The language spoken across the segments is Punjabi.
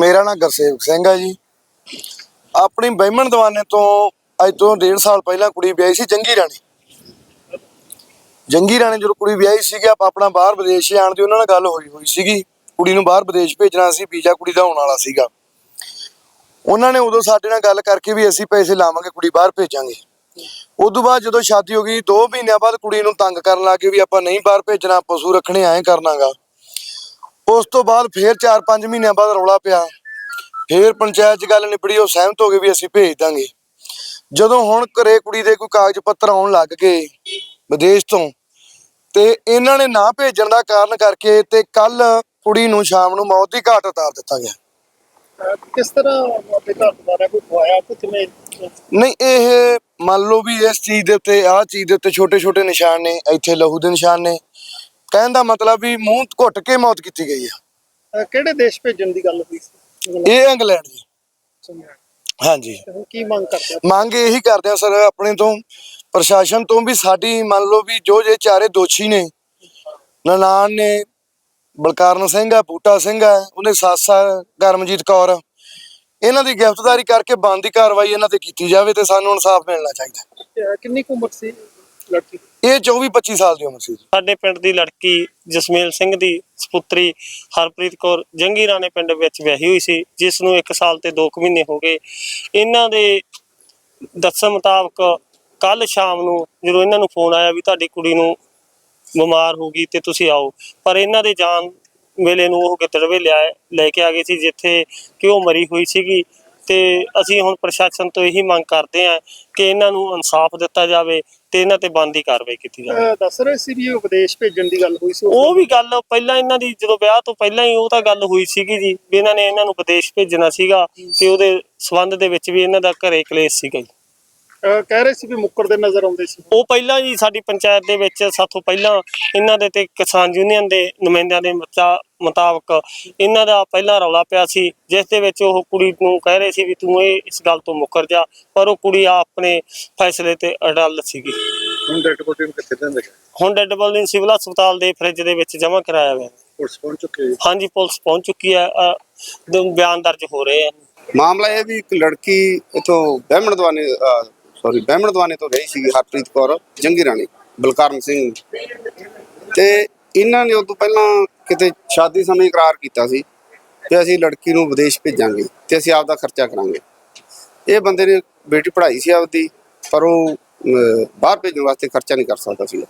ਮੇਰਾ ਨਾਮ ਗੁਰਸੇਵਕ ਸਿੰਘ ਹੈ ਜੀ। ਆਪਣੀ ਬਹਿਮਣ ਦਵਾਨੇ ਤੋਂ ਅੱਜ ਤੋਂ 1.5 ਸਾਲ ਪਹਿਲਾਂ ਕੁੜੀ ਵਿਆਹੀ ਸੀ ਜੰਗੀ ਰਾਣੀ। ਜੰਗੀ ਰਾਣੀ ਜਦੋਂ ਕੁੜੀ ਵਿਆਹੀ ਸੀਗੀ, ਆਪ ਆਪਣਾ ਬਾਹਰ ਵਿਦੇਸ਼ ਜਾਣ ਦੀ ਉਹਨਾਂ ਨਾਲ ਗੱਲ ਹੋਈ ਹੋਈ ਸੀਗੀ। ਕੁੜੀ ਨੂੰ ਬਾਹਰ ਵਿਦੇਸ਼ ਭੇਜਣਾ ਸੀ, ਵੀਜ਼ਾ ਕੁੜੀ ਦਾ ਆਉਣ ਵਾਲਾ ਸੀਗਾ। ਉਹਨਾਂ ਨੇ ਉਦੋਂ ਸਾਡੇ ਨਾਲ ਗੱਲ ਕਰਕੇ ਵੀ ਅਸੀਂ ਪੈਸੇ ਲਾਵਾਂਗੇ, ਕੁੜੀ ਬਾਹਰ ਭੇਜਾਂਗੇ। ਉਦੋਂ ਬਾਅਦ ਜਦੋਂ ਸ਼ਾਦੀ ਹੋ ਗਈ 2 ਮਹੀਨਿਆਂ ਬਾਅਦ ਕੁੜੀ ਨੂੰ ਤੰਗ ਕਰਨ ਲੱਗੇ ਵੀ ਆਪਾਂ ਨਹੀਂ ਬਾਹਰ ਭੇਜਣਾ, ਪਸ਼ੂ ਰੱਖਣੇ ਐਂ ਕਰਨਾਗਾ। ਉਸ ਤੋਂ ਬਾਅਦ ਫੇਰ 4-5 ਮਹੀਨਿਆਂ ਬਾਅਦ ਰੌਲਾ ਪਿਆ। ਫੇਰ ਪੰਚਾਇਤ 'ਚ ਗੱਲ ਨਿਬੜੀ ਉਹ ਸਹਿਮਤ ਹੋ ਗਏ ਵੀ ਅਸੀਂ ਭੇਜ ਦਾਂਗੇ। ਜਦੋਂ ਹੁਣ ਘਰੇ ਕੁੜੀ ਦੇ ਕੋਈ ਕਾਗਜ਼ ਪੱਤਰ ਆਉਣ ਲੱਗ ਗਏ ਵਿਦੇਸ਼ ਤੋਂ ਤੇ ਇਹਨਾਂ ਨੇ ਨਾ ਭੇਜਣ ਦਾ ਕਾਰਨ ਕਰਕੇ ਤੇ ਕੱਲ ਕੁੜੀ ਨੂੰ ਸ਼ਾਮ ਨੂੰ ਮੌਤ ਦੀ ਘਾਟ ਉਤਾਰ ਦਿੱਤਾ ਗਿਆ। ਕਿਸ ਤਰ੍ਹਾਂ ਆਪਣੇ ਘਰ ਦੁਆਰਾ ਕੋਈ ਖਵਾਇਆ ਕਿਵੇਂ? ਨਹੀਂ ਇਹ ਮੰਨ ਲਓ ਵੀ ਇਸ ਚੀਜ਼ ਦੇ ਉੱਤੇ ਆਹ ਚੀਜ਼ ਦੇ ਉੱਤੇ ਛੋਟੇ ਛੋਟੇ ਨਿਸ਼ਾਨ ਨੇ ਇੱਥੇ ਲਹੂ ਦੇ ਨਿਸ਼ਾਨ ਨੇ। ਕਹਿਣ ਦਾ ਮਤਲਬ ਵੀ ਮੂੰਹ ਘੁੱਟ ਕੇ ਮੌਤ ਕੀਤੀ ਗਈ ਆ ਅਹ ਕਿਹੜੇ ਦੇਸ਼ ਭੇਜਣ ਦੀ ਗੱਲ ਹੋਈ ਸੀ ਇਹ ਇੰਗਲੈਂਡ ਜੀ। ਹਾਂਜੀ ਤੇ ਹੁਣ ਕੀ ਮੰਗ ਕਰਦੇ ਹੋ? ਮੰਗ ਇਹੀ ਕਰਦੇ ਆ ਸਰ ਆਪਣੇ ਤੋਂ ਪ੍ਰਸ਼ਾਸਨ ਤੋਂ ਵੀ ਸਾਡੀ ਮੰਨ ਲਓ ਵੀ ਜੋ ਜੇ ਚਾਰੇ ਦੋਸ਼ੀ ਨੇ ਨਨਾਣ ਨੇ ਬਲਕਾਰਨ ਸਿੰਘ ਆ ਬੂਟਾ ਸਿੰਘ ਆ ਉਹਦੇ ਸੱਸ ਆ ਕਰਮਜੀਤ ਕੌਰ ਇਹਨਾਂ ਦੀ ਗ੍ਰਿਫਤਾਰੀ ਕਰਕੇ ਬਣਦੀ ਕਾਰਵਾਈ ਇਹਨਾਂ ਤੇ ਕੀਤੀ ਜਾਵੇ ਤੇ ਸਾਨੂੰ ਇਨਸਾਫ ਮਿਲਣਾ ਚਾਹੀਦਾ ਅਹ ਕਿੰਨੀ ਕੁ ਉਮਰ ਸੀ ਲੜਕੀ ਦੀ? ਇਹ 24 25 ਸਾਲ ਦੀ ਉਮਰ ਸੀ ਸਾਡੇ ਪਿੰਡ ਦੀ ਲੜਕੀ ਜਸਮੇਲ ਸਿੰਘ ਦੀ ਸੁਪੁੱਤਰੀ ਹਰਪ੍ਰੀਤ ਕੌਰ ਜੰਗੀ ਰਾਣੇ ਪਿੰਡ ਵਿੱਚ ਵਿਆਹੀ ਹੋਈ ਸੀ, ਜਿਸ ਨੂੰ 1 ਸਾਲ ਤੇ 2 ਮਹੀਨੇ ਹੋ ਗਏ। ਇਹਨਾਂ ਦੇ ਦੱਸਣ ਮੁਤਾਬਕ ਕੱਲ ਸ਼ਾਮ ਨੂੰ ਜਦੋਂ ਇਹਨਾਂ ਨੂੰ ਫੋਨ ਆਇਆ ਵੀ ਤੁਹਾਡੀ ਕੁੜੀ ਨੂੰ ਬਿਮਾਰ ਹੋ ਗਈ ਤੇ ਤੁਸੀਂ ਆਓ, ਪਰ ਇਹਨਾਂ ਦੇ ਜਾਣ ਵੇਲੇ ਨੂੰ ਉਹ ਗਿੱਦੜਵੇ ਲਿਆ ਲੈ ਕੇ ਆ ਗਏ ਸੀ, ਜਿੱਥੇ ਕਿ ਉਹ ਮਰੀ ਹੋਈ ਸੀਗੀ। ਤੇ ਅਸੀਂ ਹੁਣ ਪ੍ਰਸ਼ਾਸਨ ਤੋਂ ਇਹੀ ਮੰਗ ਕਰਦੇ ਹਾਂ ਕਿ ਇਹਨਾਂ ਨੂੰ ਇਨਸਾਫ ਦਿੱਤਾ ਜਾਵੇ ਤੇ ਇਹਨਾਂ ਤੇ ਬਣਦੀ ਕਾਰਵਾਈ ਕੀਤੀ ਜਾਵੇ। ਅਹ ਦੱਸ ਰਹੇ ਸੀ ਵੀ ਉਹ ਵਿਦੇਸ਼ ਭੇਜਣ ਦੀ ਗੱਲ ਹੋਈ ਸੀ ਉਹ ਵੀ ਗੱਲ ਪਹਿਲਾਂ ਇਹਨਾਂ ਦੀ ਜਦੋਂ ਵਿਆਹ ਤੋਂ ਪਹਿਲਾਂ ਹੀ ਉਹ ਤਾਂ ਗੱਲ ਹੋਈ ਸੀਗੀ ਜੀ ਵੀ ਇਹਨਾਂ ਨੇ ਇਹਨਾਂ ਨੂੰ ਵਿਦੇਸ਼ ਭੇਜਣਾ ਸੀਗਾ ਤੇ ਉਹਦੇ ਸਬੰਧ ਦੇ ਵਿੱਚ ਵੀ ਇਹਨਾਂ ਦਾ ਘਰੇ ਕਲੇਸ਼ ਸੀਗਾ ਜੀ। ਕਹਿ ਰਹੇ ਸੀ ਵੀ ਮੁੱਕਰ ਦੇ ਨਜ਼ਰ ਆਉਂਦੇ ਸੀ। ਉਹ ਪਹਿਲਾਂ ਹੀ ਸਾਡੀ ਪੰਚਾਇਤ ਦੇ ਵਿੱਚ ਸਾਥੋਂ ਪਹਿਲਾਂ ਇਹਨਾਂ ਦੇ ਤੇ ਕਿਸਾਨ ਯੂਨੀਅਨ ਦੇ ਨੁਮਾਇੰਦਿਆਂ ਦੇ ਮੁਤਾ- ਮੁਤਾਬਕ ਇਹਨਾਂ ਦਾ ਪਹਿਲਾਂ ਰੌਲਾ ਪਿਆ ਸੀ ਜਿਸ ਦੇ ਵਿੱਚ ਉਹ ਕੁੜੀ ਨੂੰ ਕਹਿ ਰਹੇ ਸੀ ਵੀ ਤੂੰ ਇਹ ਇਸ ਗੱਲ ਤੋਂ ਮੁੱਕਰ ਜਾ ਪਰ ਉਹ ਕੁੜੀ ਆ ਆਪਣੇ ਫੈਸਲੇ ਤੇ ਅੜਲ ਸੀਗੀ। ਹੁਣ ਡੈਡ ਬੋਡੀ ਨੂੰ ਕਿੱਥੇ ਦਿੰਦੇ? ਹੁਣ ਡੈਡ ਬੋਡੀ ਸਿਵਲ ਹਸਪਤਾਲ ਦੇ ਫ੍ਰਿਜ ਦੇ ਵਿੱਚ ਜਮ੍ਹਾਂ ਕਰਾਇਆ ਹੋਇਆ। ਪੁਲਿਸ ਪਹੁੰਚ ਚੁੱਕੀ ਹੈ ਹਾਂਜੀ ਪੁਲਿਸ ਪਹੁੰਚ ਚੁੱਕੀ ਹੈ ਬਿਆਨ ਦਰਜ ਹੋ ਰਹੇ ਆ। ਮਾਮਲਾ ਇਹ ਵੀ ਇੱਕ ਲੜਕੀ ਇਥੋਂ ਬਹਿਮਣ ਦਵਾਨੇ ਸੌਰੀ ਬਹਿਮਣ ਦਵਾਨੇ ਤੋਂ ਰਹੀ ਸੀ ਹਰਪ੍ਰੀਤ ਕੌਰ, ਜੰਗੀ ਰਾਣੀ ਬਲਕਰਮ ਸਿੰਘ। ਤੇ ਇਹਨਾਂ ਨੇ ਉਦੋਂ ਪਹਿਲਾਂ ਕਿਤੇ ਸ਼ਾਦੀ ਸਮੇਂ ਇਕਰਾਰ ਕੀਤਾ ਸੀ ਕਿ ਅਸੀਂ ਲੜਕੀ ਨੂੰ ਵਿਦੇਸ਼ ਭੇਜਾਂਗੇ ਤੇ ਅਸੀਂ ਆਪਦਾ ਖਰਚਾ ਕਰਾਂਗੇ। ਇਹ ਬੰਦੇ ਨੇ ਬੇਟੀ ਪੜ੍ਹਾਈ ਸੀ ਆਪਦੀ, ਪਰ ਉਹ ਬਾਹਰ ਭੇਜਣ ਵਾਸਤੇ ਖਰਚਾ ਨਹੀਂ ਕਰ ਸਕਦਾ ਸੀ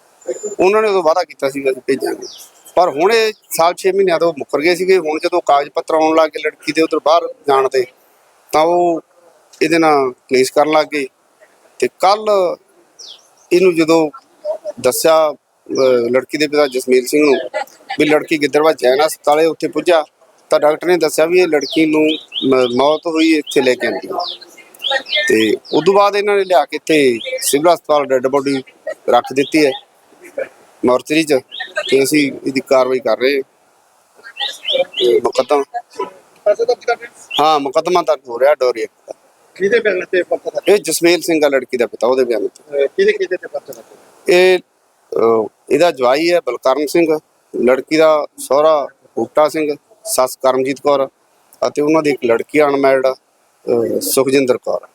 ਉਹਨਾਂ ਨੇ ਉਦੋਂ ਵਾਅਦਾ ਕੀਤਾ ਸੀ ਕਿ ਅਸੀਂ ਭੇਜਾਂਗੇ। ਪਰ ਹੁਣ ਇਹ ਸਾਲ 6 ਮਹੀਨਿਆਂ ਤੋਂ ਮੁੱਕਰ ਗਏ ਸੀਗੇ। ਹੁਣ ਜਦੋਂ ਕਾਗਜ਼ ਪੱਤਰ ਆਉਣ ਲੱਗ ਗਏ ਲੜਕੀ ਦੇ ਉਧਰ ਬਾਹਰ ਜਾਣ 'ਤੇ, ਤਾਂ ਉਹ ਇਹਦੇ ਨਾਲ ਕਲੇਸ਼ ਕਰਨ ਲੱਗ ਗਏ। ਤੇ ਕੱਲ ਇਹਨੂੰ ਜਦੋਂ ਦੱਸਿਆ ਲੜਕੀ ਦੇ ਪਿਤਾ ਜਸਮੀਲ ਸਿੰਘ ਨੂੰ ਵੀ ਲੜਕੀ ਗਿੱਦੜਵਾ ਜੈਨ ਹਸਪਤਾਲੇ ਉੱਥੇ ਪੁੱਜਾ ਤਾਂ ਡਾਕਟਰ ਨੇ ਦੱਸਿਆ ਵੀ ਇਹ ਲੜਕੀ ਨੂੰ ਮੌਤ ਹੋਈ ਇੱਥੇ ਲੈ ਕੇ ਆਂਦੀ ਤੇ ਉਦੋਂ ਬਾਅਦ ਇਹਨਾਂ ਨੇ ਲਿਆ ਕੇ ਇੱਥੇ ਸਿਵਲ ਹਸਪਤਾਲ ਡੈੱਡ ਬੋਡੀ ਰੱਖ ਦਿੱਤੀ ਹੈ ਮੋਰਚਰੀ 'ਚ ਤੇ ਅਸੀਂ ਇਹਦੀ ਕਾਰਵਾਈ ਕਰ ਰਹੇ ਹਾਂ ਤੇ ਮੁਕੱਦਮਾ ਹੋ? ਮੁਕੱਦਮਾ ਦਰਜ ਹੋ ਰਿਹਾ ਡੋਰੀ ਕਿਹਦੇ ਬਿਆਨ ਤੇ ਪੱਤਰ ਦਾ ਇਹ ਜਸਮੇਲ ਸਿੰਘ ਆ ਲੜਕੀ ਦਾ ਪਿਤਾ ਉਹਦੇ ਬਿਆਨ ਤੇ। ਕਿਹਦੇ ਕਿਹਦੇ ਤੇ ਪੱਤਰ ਦਾ ਇਹ ਅਹ, ਇਹਦਾ ਜਵਾਈ ਹੈ ਬਲਕਰਨ ਸਿੰਘ ਲੜਕੀ ਦਾ ਸਹੁਰਾ ਬੂਟਾ ਸਿੰਘ ਸੱਸ ਕਰਮਜੀਤ ਕੌਰ ਅਤੇ ਉਹਨਾਂ ਦੀ ਇੱਕ ਲੜਕੀ ਅਨਮੈਰਿਡ ਸੁਖਜਿੰਦਰ ਕੌਰ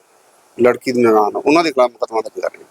ਲੜਕੀ ਦੀ ਨਨਾਣ ਉਹਨਾਂ ਦੇ ਖਿਲਾਫ ਮੁਕੱਦਮਾ ਦਰਜ ਕਰ ਰਹੇ ਹਾਂ